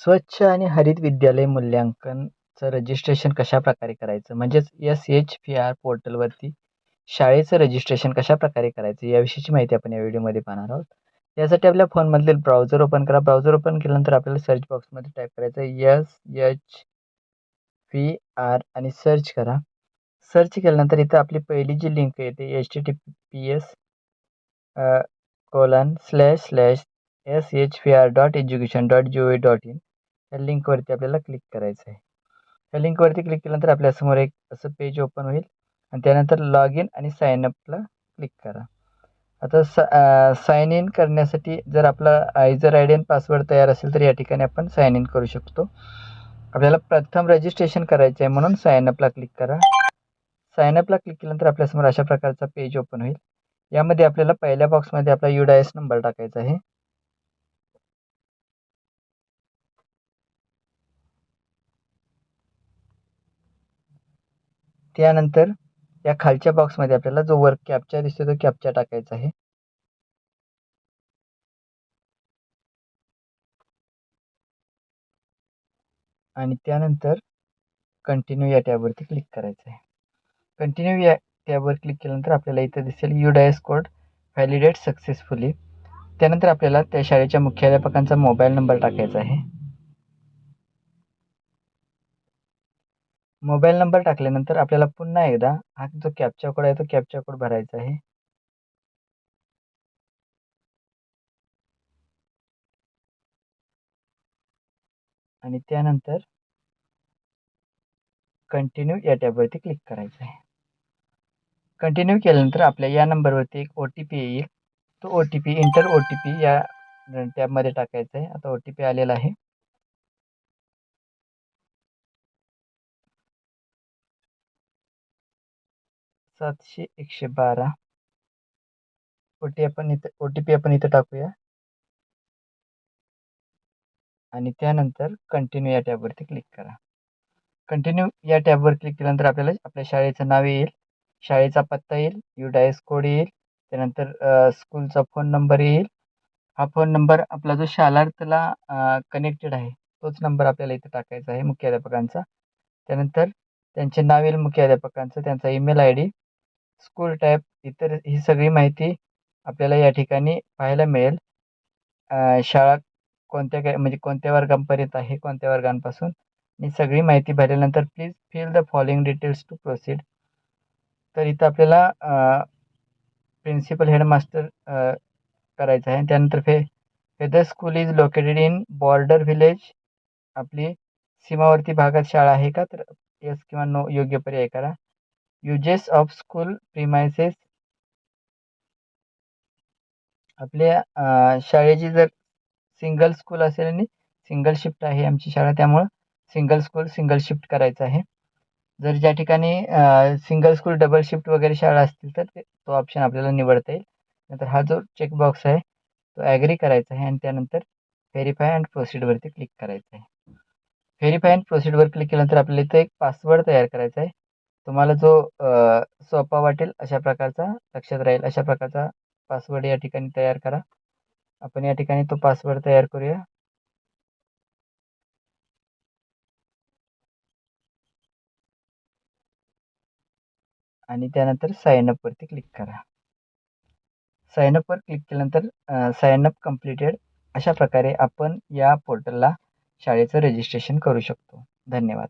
स्वच्छ आणि हरित विद्यालय मूल्यांकनचं रजिस्ट्रेशन कशाप्रकारे करायचं? म्हणजेच एस एच पी आर पोर्टलवरती शाळेचं रजिस्ट्रेशन कशाप्रकारे करायचं? याविषयीची माहिती आपण या व्हिडिओमध्ये पाहणार आहोत. यासाठी आपल्या फोनमधील ब्राउझर ओपन करा. ब्राउझर ओपन केल्यानंतर आपल्याला सर्च बॉक्समध्ये टाईप करायचं एस एच पी आर आणि सर्च करा. सर्च केल्यानंतर इथं आपली पहिली जी लिंक येते H T T P S colon slash slash S H P R dot education dot G O V dot in या लिंकवरती आपल्याला क्लिक करायचं आहे. त्या लिंकवरती क्लिक केल्यानंतर आपल्यासमोर एक असं पेज ओपन होईल आणि त्यानंतर लॉग इन आणि साइन अपला क्लिक करा. आता स साइन इन करण्यासाठी जर आपला युजर आय डी आणि पासवर्ड तयार असेल तर या ठिकाणी आपण साइन इन करू शकतो. आपल्याला प्रथम रजिस्ट्रेशन करायचं आहे म्हणून साइन अपला क्लिक करा. साइन अपला क्लिक केल्यानंतर आपल्यासमोर अशा प्रकारचा पेज ओपन होईल. यामध्ये आपल्याला पहिल्या बॉक्समध्ये आपला यू डायस नंबर टाकायचा आहे. त्यानंतर या खालच्या बॉक्समध्ये आपल्याला जो वर्क कॅपचा दिसतो तो कॅपचा टाकायचा आहे. आणि त्यानंतर कंटिन्यू या टॅबवरती क्लिक करायचं आहे. कंटिन्यू या टॅबवर क्लिक केल्यानंतर आपल्याला इथं दिसेल U DISE code validate successfully त्यानंतर आपल्याला त्या शाळेच्या मुख्याध्यापकांचा मोबाईल नंबर टाकायचा आहे. मोबाईल नंबर टाकल्यानंतर आपल्याला पुन्हा एकदा हा जो कॅपचा कोड आहे तो कॅपचा कोड भरायचा आहे. आणि त्यानंतर कंटिन्यू या टॅबवरती क्लिक करायचं आहे. कंटिन्यू केल्यानंतर आपल्या या नंबरवरती एक ओ टी पी येईल. तो O T P enter O T P या टॅबमध्ये टाकायचा आहे. आता ओ टी पी आलेला आहे. सातशे एकशे बारा. ओ टी आपण इथं ओ टी पी आपण इथं टाकूया. आणि त्यानंतर कंटिन्यू या टॅबवरती क्लिक करा. कंटिन्यू या टॅबवर क्लिक केल्यानंतर आपल्याला आपल्या शाळेचं नाव येईल. शाळेचा पत्ता येईल. यू डायस कोड येईल. त्यानंतर स्कूलचा फोन नंबर येईल. हा फोन नंबर आपला जो शालार्थला कनेक्टेड आहे तोच नंबर आपल्याला इथं टाकायचा आहे मुख्याध्यापकांचा. त्यानंतर त्यांचे नाव येईल मुख्याध्यापकांचं. त्यांचा email I D school type इतर ही सगळी माहिती आपल्याला या ठिकाणी पाहायला मिळेल. शाळा कोणत्या काय म्हणजे कोणत्या वर्गांपर्यंत आहे कोणत्या वर्गांपासून? ही सगळी माहिती भरल्यानंतर please fill the following details to proceed तर इथं आपल्याला प्रिन्सिपल हेडमास्टर करायचं आहे. त्यानंतर फे whether school is located in border village आपली सीमावर्ती भागात शाळा आहे का? तर येस किंवा नो योग्य पर्याय करा. युजेस ऑफ स्कूल प्रिमायसेस आपल्या शाळेची जर सिंगल स्कूल असेल आणि सिंगल शिफ्ट आहे आमची शाळा त्यामुळं सिंगल स्कूल सिंगल शिफ्ट करायचं आहे. जर ज्या ठिकाणी सिंगल स्कूल डबल शिफ्ट वगैरे शाळा असतील तर तो ऑप्शन आपल्याला निवडता येईल. नंतर हा जो चेकबॉक्स आहे तो ॲग्री करायचा आहे आणि त्यानंतर व्हेरीफाय अँड प्रोसीडवरती क्लिक करायचं आहे. व्हेरीफाय अँड प्रोसीडवर क्लिक केल्यानंतर आपल्याला इथं एक पासवर्ड तयार करायचा आहे. तुम्हाला जो सोपा वाटेल अशा प्रकारचा लक्षात राहील. अशा प्रकारचा पासवर्ड या ठिकाणी तयार करा. आपण या ठिकाणी तो पासवर्ड तयार करूया. आणि त्यानंतर साइन अपवरती क्लिक करा. साइन अपवर क्लिक केल्यानंतर साइन अप कम्प्लिटेड अशा प्रकारे आपण या पोर्टलला शाळेचं रजिस्ट्रेशन करू शकतो. धन्यवाद.